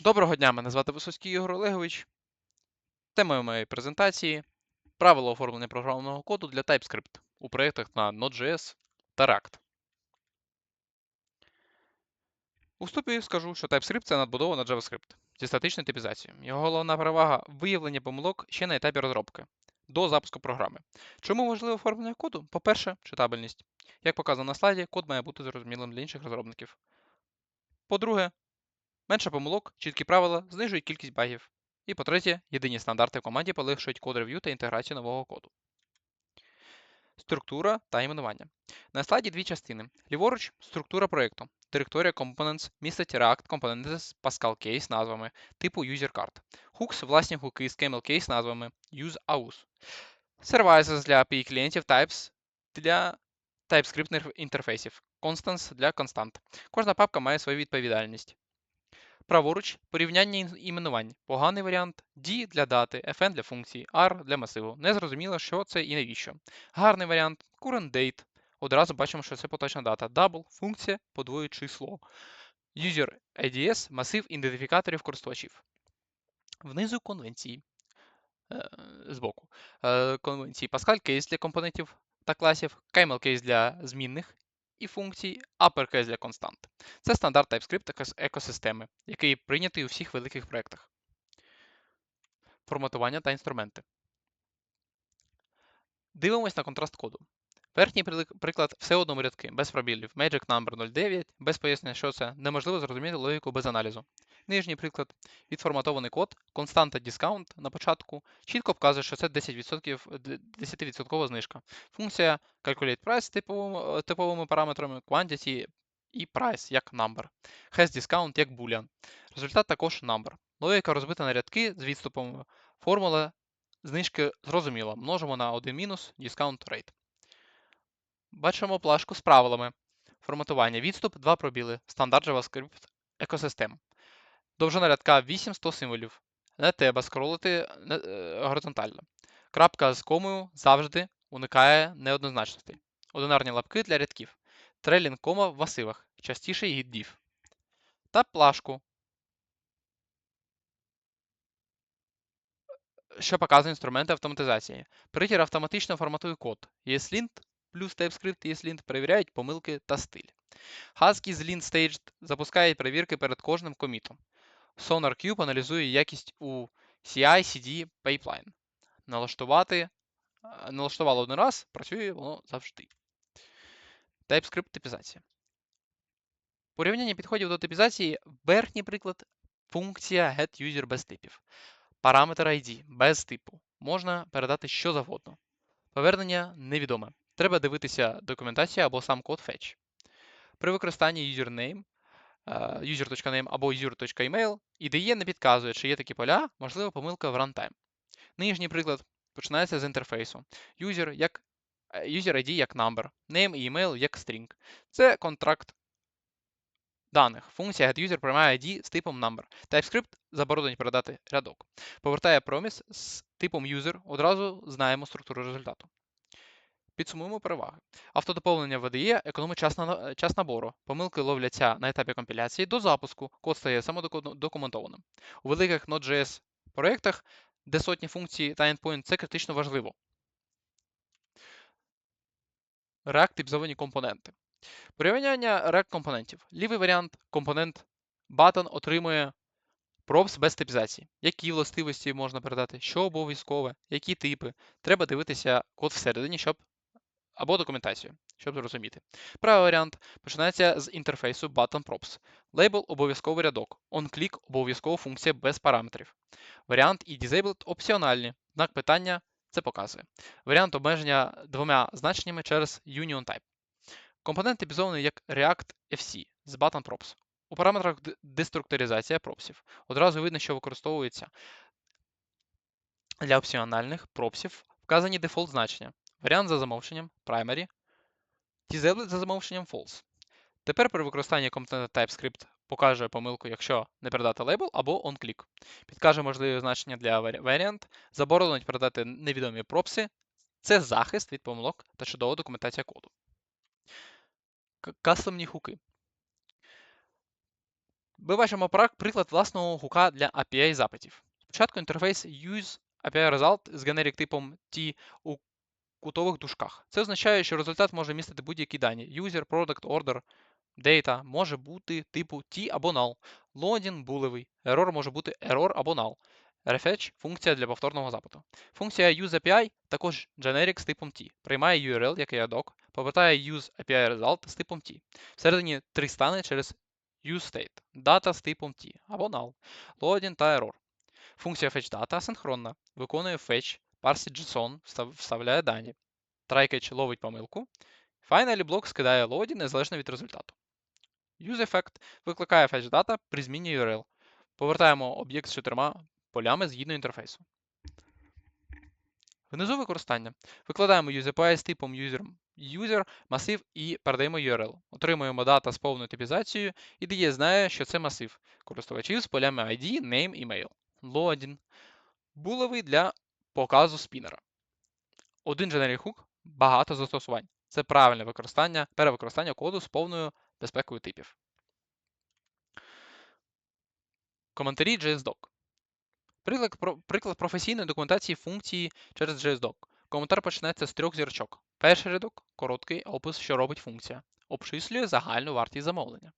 Доброго дня, мене звати Висоцький Ігор Олегович. Темою моєї презентації правила оформлення програмного коду для TypeScript у проєктах на Node.js та React. У вступі скажу, що TypeScript це надбудова на JavaScript зі статичною типізацією. Його головна перевага виявлення помилок ще на етапі розробки до запуску програми. Чому важливе оформлення коду? По-перше, читабельність. Як показано на слайді, код має бути зрозумілим для інших розробників. По-друге, Менше помилок, чіткі правила знижують кількість багів. І по-третє, єдині стандарти в команді полегшують код рев'ю та інтеграцію нового коду. Структура та іменування. На слайді дві частини. Ліворуч структура проєкту. Директорія Components містить React Components Pascal Case назвами типу UserCard. Hooks – власні хуки з Camel Case назвами UseAus. Services для API клієнтів Types для TypeScript інтерфейсів. Constants для констант. Кожна папка має свою відповідальність. Праворуч порівняння іменувань. Поганий варіант D для дати, FN для функції, R для масиву. Незрозуміло, що це і навіщо. Гарний варіант current date. Одразу бачимо, що це поточна дата. Double функція подвоює число. User IDS масив ідентифікаторів користувачів. Внизу конвенції. Е, збоку. Е, конвенції Pascal Case для компонентів та класів, Camel Case для змінних і функцій uppercase для констант. Це стандарт TypeScript екосистеми, який прийнятий у всіх великих проєктах. Форматування та інструменти. Дивимось на контраст коду. Верхній приклад все одному рядки, без пробілів, Magic Number 09, без пояснення, що це, неможливо зрозуміти логіку без аналізу. Нижній приклад відформатований код, константа discount на початку, чітко вказує, що це 10%, 10% знижка. Функція calculate price типовими, типовими параметрами, quantity і price як number. Has discount як boolean. Результат також number. Логіка розбита на рядки з відступом. Формула знижки зрозуміла. Множимо на 1 мінус discount rate. Бачимо плашку з правилами. Форматування. Відступ 2 пробіли. Стандарт JavaScript екосистем. Довжина рядка 800 символів. Не треба скролити е, горизонтально. Крапка з комою завжди уникає неоднозначностей. Одинарні лапки для рядків. Трейлінг кома в масивах. Частіше гід div. Та плашку, що показує інструменти автоматизації. Притір автоматично форматує код. ESLint плюс TypeScript і ESLint перевіряють помилки та стиль. Husky з Lint Staged запускає перевірки перед кожним комітом. SonarCube аналізує якість у CI-CD pipeline. Налаштувати, е, налаштувало один раз, працює воно завжди. TypeScript типізація. Порівняння підходів до типізації верхній приклад функція getUser без типів. Параметр ID без типу. Можна передати що завгодно. Повернення невідоме. Треба дивитися документацію або сам код fetch. При використанні username user.name або user.email, IDE не підказує, чи є такі поля, можливо, помилка в runtime. Нижній приклад починається з інтерфейсу. User як user ID як number, name і email як string. Це контракт даних. Функція getUser приймає ID з типом number. TypeScript заборонить передати рядок. Повертає проміс з типом user, одразу знаємо структуру результату. Підсумуємо переваги. Автодоповнення VDE економить час, на, час набору. Помилки ловляться на етапі компіляції до запуску, код стає самодокументованим. У великих Node.js проєктах, де сотні функцій та endpoint, це критично важливо. React типізовані компоненти. Порівняння React компонентів. Лівий варіант компонент button отримує props без типізації. Які властивості можна передати, що обов'язкове, які типи. Треба дивитися код всередині, щоб або документацію, щоб зрозуміти. Правий варіант починається з інтерфейсу button_props. Лейбл обов'язковий рядок. OnClick обов'язкова функція без параметрів. Варіант і disabled опціональні. Знак питання це показує. Варіант обмеження двома значеннями через Union Type. Компонент типізований як React FC з button_props. У параметрах деструктуризація пропсів. Одразу видно, що використовується для опціональних пропсів вказані дефолт значення. Варіант за замовченням primary, disabled за замовченням false. Тепер при використанні компонента TypeScript покаже помилку, якщо не передати лейбл або onClick. Підкаже можливі значення для variant, заборонить передати невідомі пропси. Це захист від помилок та чудова документація коду. Кастомні хуки. Ми бачимо приклад власного гука для API запитів. Спочатку інтерфейс use API result з генерік типом T у кутових дужках. Це означає, що результат може містити будь-які дані: user, product, order, data може бути типу T або null, loading булевий, error може бути error або null. Refetch – функція для повторного запиту. Функція useAPI також generic з типом T. Приймає URL, який adhoc, повертає useAPI result з типом T. Всередині три стани через useState, дата з типом T або null, loading та error. Функція fetchData асинхронна, виконує fetch, парсить JSON, вставляє дані. Trycatch ловить помилку. Finally блок скидає loading незалежно від результату. UseEffect викликає fetchData при зміні URL. Повертаємо об'єкт з чотирма полями згідно інтерфейсу. Внизу використання. Викладаємо UseAPI з типом user, user масив і передаємо URL. Отримуємо дата з повною типізацією, і DE знає, що це масив користувачів з полями ID, name, email. Loading. Булевий для показу спінера. Один generic hook, багато застосувань. Це правильне використання, перевикористання коду з повною безпекою типів. Коментарі JSDoc. Приклад, приклад професійної документації функції через JSDoc. Коментар починається з трьох зірочок. Перший рядок короткий опис, що робить функція. Обчислює загальну вартість замовлення.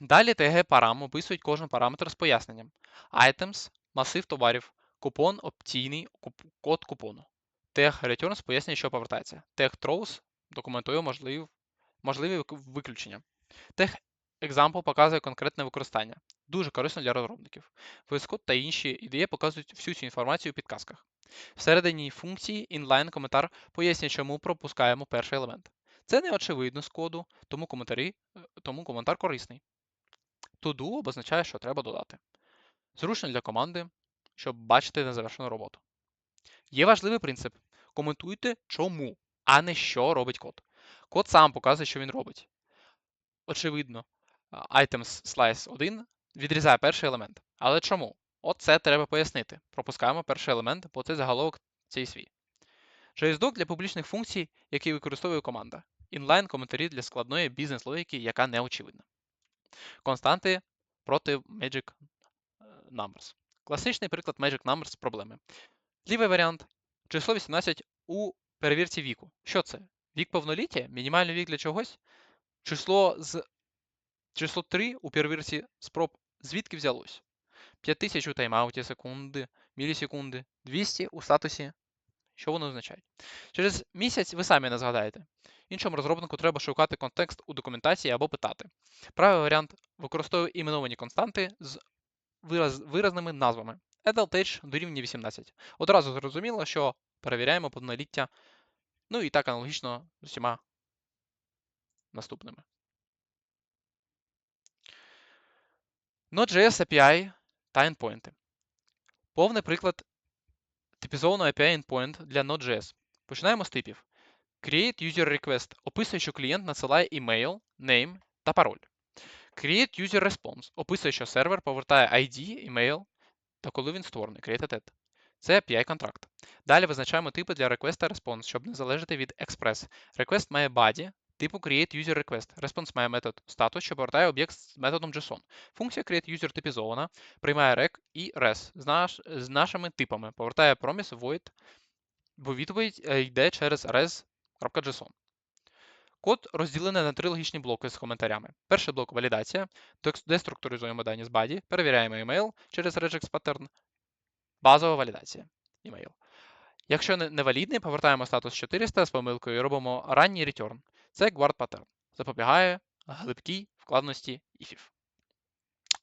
Далі TG парам описують кожен параметр з поясненням. Items – масив товарів, купон опційний код купону. Тег returns пояснює, що повертається. Тег throws документує можлив, можливі виключення. Тег example показує конкретне використання. Дуже корисно для розробників. VS та інші ідеї показують всю цю інформацію у підказках. Всередині функції inline коментар пояснює, чому пропускаємо перший елемент. Це не очевидно з коду, тому, е, тому коментар корисний. To-do обозначає, що треба додати. Зручно для команди, щоб бачити незавершену роботу. Є важливий принцип: коментуйте чому, а не що робить код. Код сам показує, що він робить. Очевидно, items slice 1 відрізає перший елемент. Але чому? От це треба пояснити. Пропускаємо перший елемент, бо це заголовок цей свій. JSDoc для публічних функцій, які використовує команда. Inline коментарі для складної бізнес-логіки, яка не очевидна. Константи проти Magic Numbers. Класичний приклад Magic Numbers проблеми. Лівий варіант число 18 у перевірці віку. Що це? Вік повноліття? Мінімальний вік для чогось? Число з число 3 у перевірці спроб звідки взялось? 5000 у таймауті секунди, мілісекунди, 200 у статусі. Що вони означають? Через місяць ви самі не згадаєте. Іншому розробнику треба шукати контекст у документації або питати. Правий варіант використовує іменовані константи з вираз, виразними назвами. Adult Age дорівнює 18. Одразу зрозуміло, що перевіряємо повноліття. Ну і так аналогічно з усіма наступними. Node.js API та endpoinти. Повний приклад типізованого API endpoint для Node.js. Починаємо з типів. Create user request описує, що клієнт надсилає email, name та пароль. Create user response описує, що сервер повертає ID, email та коли він створений. Create at. Це API контракт. Далі визначаємо типи для request та response, щоб не залежати від Express. Request має body, типу create user request. Response має метод status, що повертає об'єкт з методом JSON. Функція create user типізована, приймає rec і res з, наш, з нашими типами. Повертає promise, void, бо відповідь е, йде через res.json. Код розділений на три логічні блоки з коментарями. Перший блок валідація, де структуризуємо дані з body, перевіряємо email через regex pattern, базова валідація email. Якщо не- невалідний, повертаємо статус 400 з помилкою і робимо ранній return. Це guard pattern. Запобігає глибкій вкладності іфів.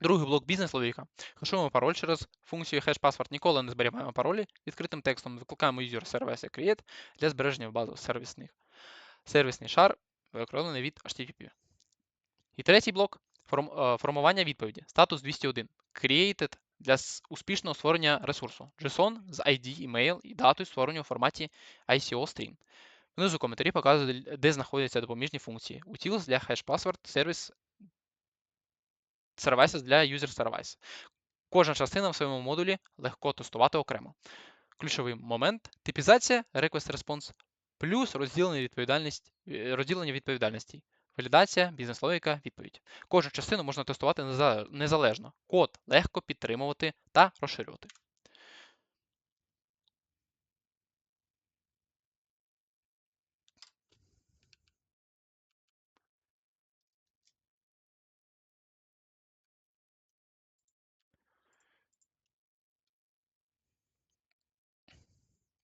Другий блок бізнес-логіка. Хешуємо пароль через функцію hash-password. Ніколи не зберігаємо паролі відкритим текстом. Викликаємо user service create для збереження в базу сервісних. Сервісний шар виконаний від HTTP. І третій блок е, формування відповіді. Статус 201. Created для успішного створення ресурсу. JSON з ID, email і датою створення у форматі ICO string. Внизу коментарі показують, де знаходяться допоміжні функції. Utils для hash-password, сервіс Services для User Service. Кожна частина в своєму модулі легко тестувати окремо. Ключовий момент типізація Request Response плюс розділення, відповідальність, е, розділення відповідальностей. Валідація, бізнес-логіка, відповідь. Кожну частину можна тестувати незалежно. Код легко підтримувати та розширювати.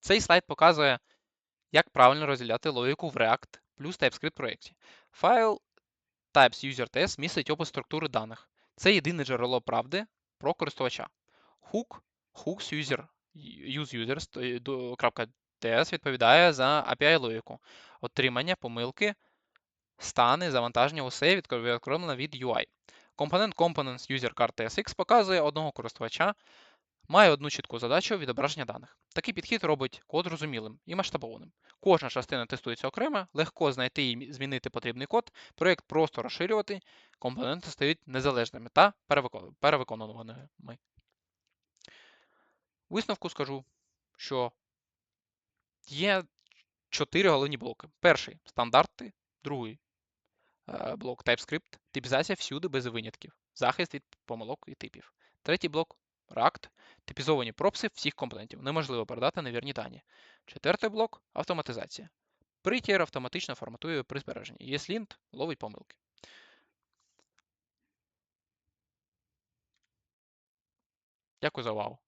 Цей слайд показує, як правильно розділяти логіку в React плюс TypeScript проєкті. Файл TypesUserTest містить опис структури даних. Це єдине джерело правди про користувача. Hook hooks user useUsers.ts відповідає за API логіку, отримання помилки, стани, завантаження усе відокремлено від UI. Компонент Components User TSX показує одного користувача, має одну чітку задачу відображення даних. Такий підхід робить код зрозумілим і масштабованим. Кожна частина тестується окремо, легко знайти і змінити потрібний код, проєкт просто розширювати, компоненти стають незалежними та перевиконуваними. Висновку скажу, що є чотири головні блоки. Перший стандарти, другий е, блок TypeScript, типізація всюди без винятків, захист від помилок і типів. Третій блок React, типізовані пропси всіх компонентів. Неможливо передати невірні дані. Четвертий блок автоматизація. Притір автоматично форматує при збереженні. ESLint ловить помилки. Дякую за увагу.